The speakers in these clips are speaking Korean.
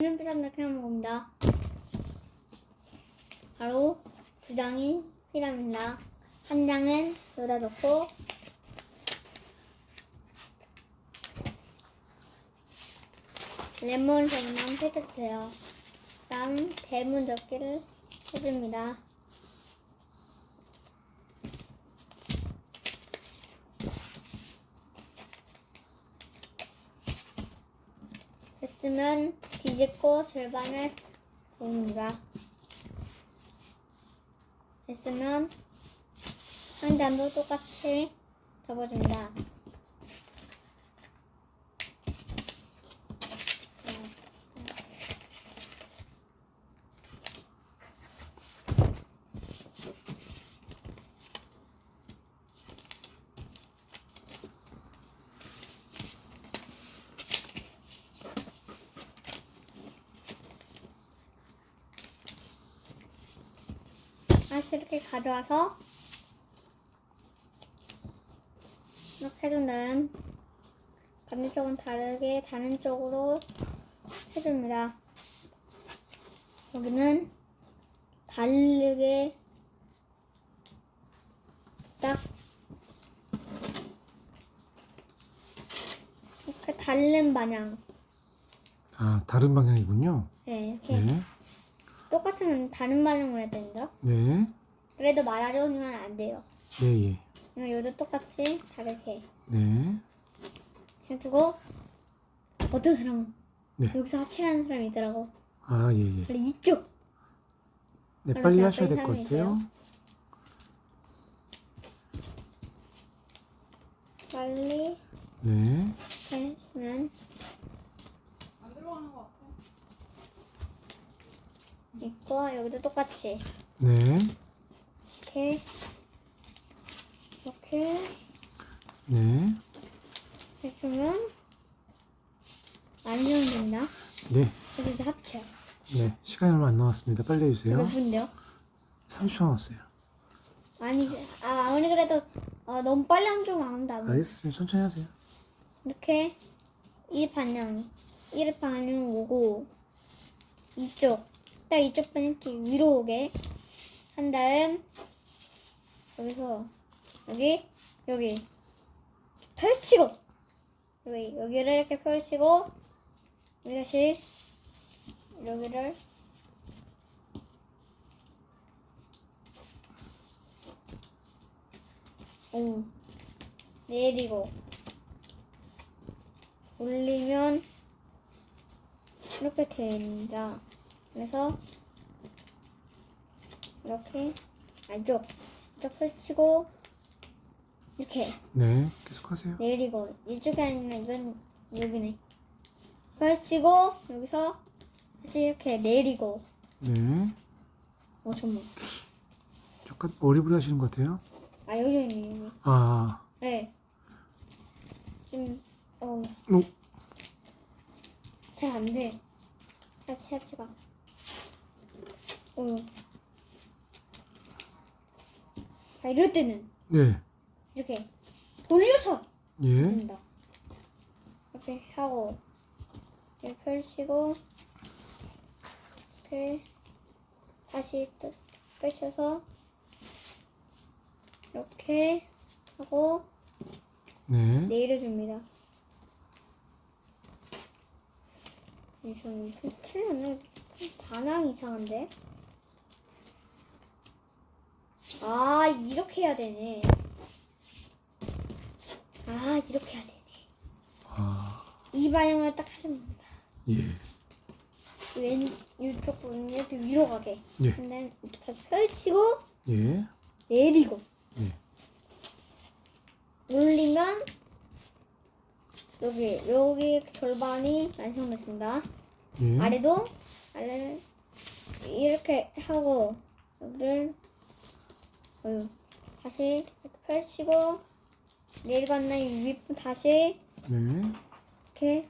이렇게 하는 겁니다. 바로 두 장이 필요합니다. 한 장은 여기다 넣고 레몬 전만 펼쳐주세요. 다음 대문 접기를 해줍니다. 됐으면 뒤집고 절반을 봅니다. 됐으면 상단도 똑같이 접어줍니다. 다시 이렇게 가져와서 이렇게 다음 반대쪽은 다르게 다른 쪽으로 해줍니다. 여기는 다르게 딱 이렇게 다른 방향 아, 다른 방향이군요. 네, 이렇게 네. 똑같으면 다른 방향으로 해야 된다. 네. 그래도 말하려면 안 돼요. 예, 예. 그냥 여기도 똑같이 다르게 네. 해주고 어떤 사람은 네. 여기서 합치라는 사람이 있더라고. 아, 예, 예. 그래 이쪽 네, 빨리 제가 하셔야 될 빨리 것 같아요. 빨리 네. 해주면 안 들어가는 것 같아. 있고 여기도 똑같이 네. 이렇게 이렇게 네. 해주면 완전 된다. 네. 그래서 이제 합쳐. 네. 시간이 얼마 안 남았습니다. 빨리 해주세요. 몇 분데요? 30초 남았어요. 아니 아 아무리 그래도 어, 너무 빨리 하면 좀 안다. 알겠습니다. 천천히 하세요. 이렇게 이 방향, 이 방향 오고 이쪽, 딱 이쪽 방향 이렇게 위로 오게. 한 다음 여기서 여기 여기. 펼치고. 여기 여기를 이렇게 펼치고 여기 다시 여기를 오 내리고. 올리면 이렇게 됩니다. 그래서 이렇게 안쪽 이쪽 펼치고 이렇게 네. 계속 하세요. 내리고 이쪽이 아니라 이건 여기네. 펼치고 여기서 다시 이렇게 내리고 네. 어 정말 약간 어리버리 하시는 것 같아요. 아 여기 있네 여기. 아, 네. 좀 어. 오. 잘안 돼. 합치 합치가. 어. 자 이럴 때는 네. 이렇게 돌려서 예. 된다. 이렇게 하고 이렇게 펼치고 이렇게 다시 또 펼쳐서 이렇게 하고 네. 내려줍니다. 좀 틀렸네. 반항 이상한데? 아, 이렇게 해야 되네. 아, 이렇게 해야 되네. 아, 이 방향을 딱 하면 된다. 예. 왼, 이쪽 부분 이렇게 위로 가게. 예. 근데 이렇게 다시 펼치고, 예. 내리고. 예. 올리면, 여기, 여기 절반이 완성됐습니다. 예. 아래도 아래를 이렇게 하고 여기를 어휴, 다시 이렇게 펼치고 내려갔나 이 윗부 다시 네. 이렇게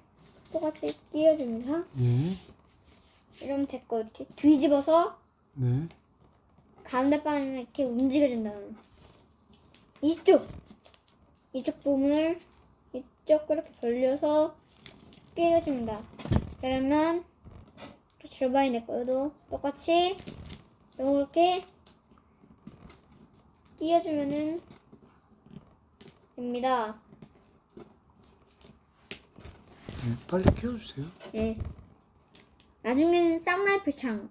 똑같이 끼워줍니다. 예. 이러면 됐고 뒤- 뒤집어서 네. 가운데 바늘 이렇게 움직여준 다음 이쪽 이쪽 부분을 이쪽 그렇게 벌려서 끼워줍니다. 그러면 절반이 될 거여도 똑같이 이렇게 띄워주면은 됩니다. 네, 빨리 키워주세요. 네. 나중에는 쌍날표 창.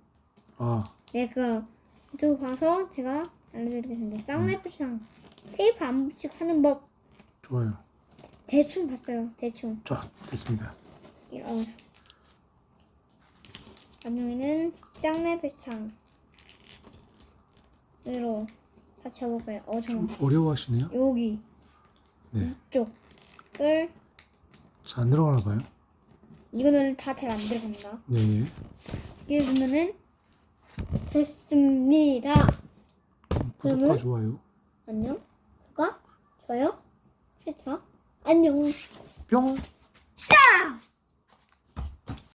아, 네, 그 유튜브 봐서 제가 알려드리겠습니다. 쌍날표 창. 테이프 안 붙이고 하는 법 좋아요. 대충 봤어요. 대충. 자, 됐습니다. 이런. 나중에는 쌍날표 창 으로 받쳐볼까요? 어, 좀 잠깐. 어려워하시네요. 여기 네. 이쪽을 잘 안 들어가나 봐요. 이거는 다 잘 안 들어갑니다. 네, 예. 이게 보면은 됐습니다. 구독과 그러면? 좋아요. 안녕. 구독, 좋아요, 해줘. 안녕. 뿅! 아!